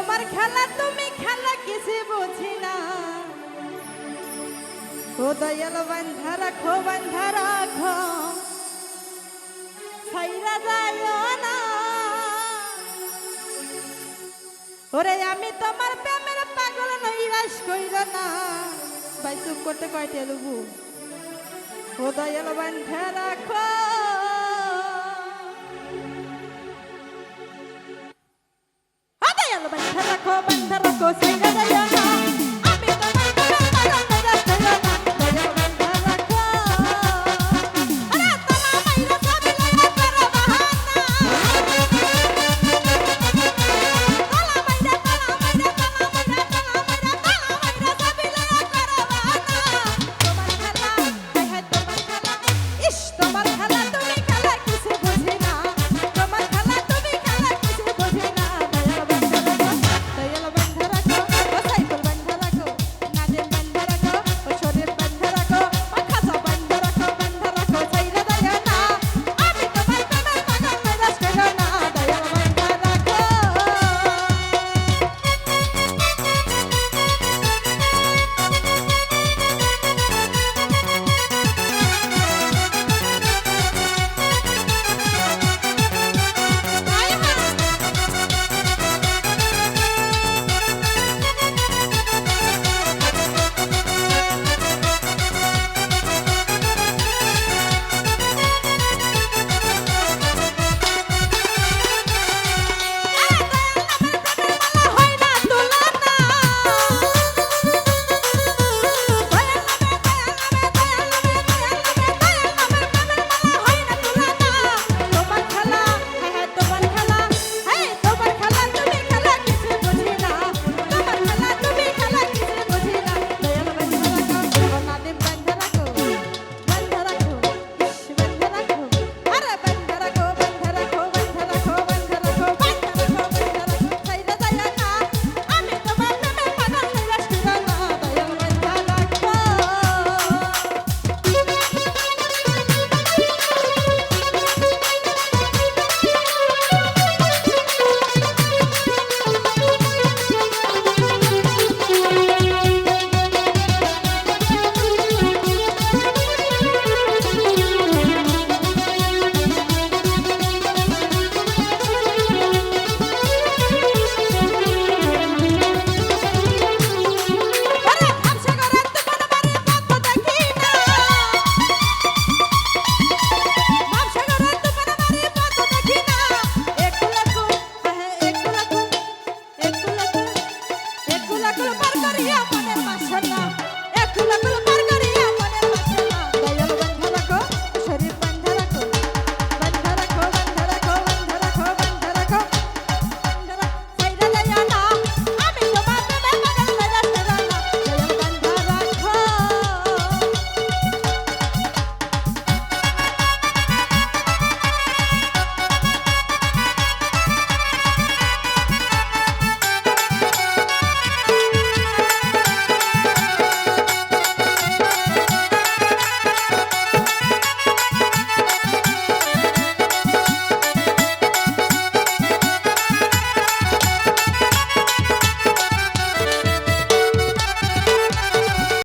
তোমার খেলা, তুমি খেলা কিছু বুঝি না। ও দয়াল বান্ধা রাখো বান্ধা রাখো। ছাইরা যায় না। ওরে, আমি তোমার প্রেমের পাগল নৈরাশ কইর না। ভাই, চুপ করতে কয়টা লুবু ও দয়াল বান্ধা রাখো। রাখো বান্ধা রাখো ছাইরা যায় না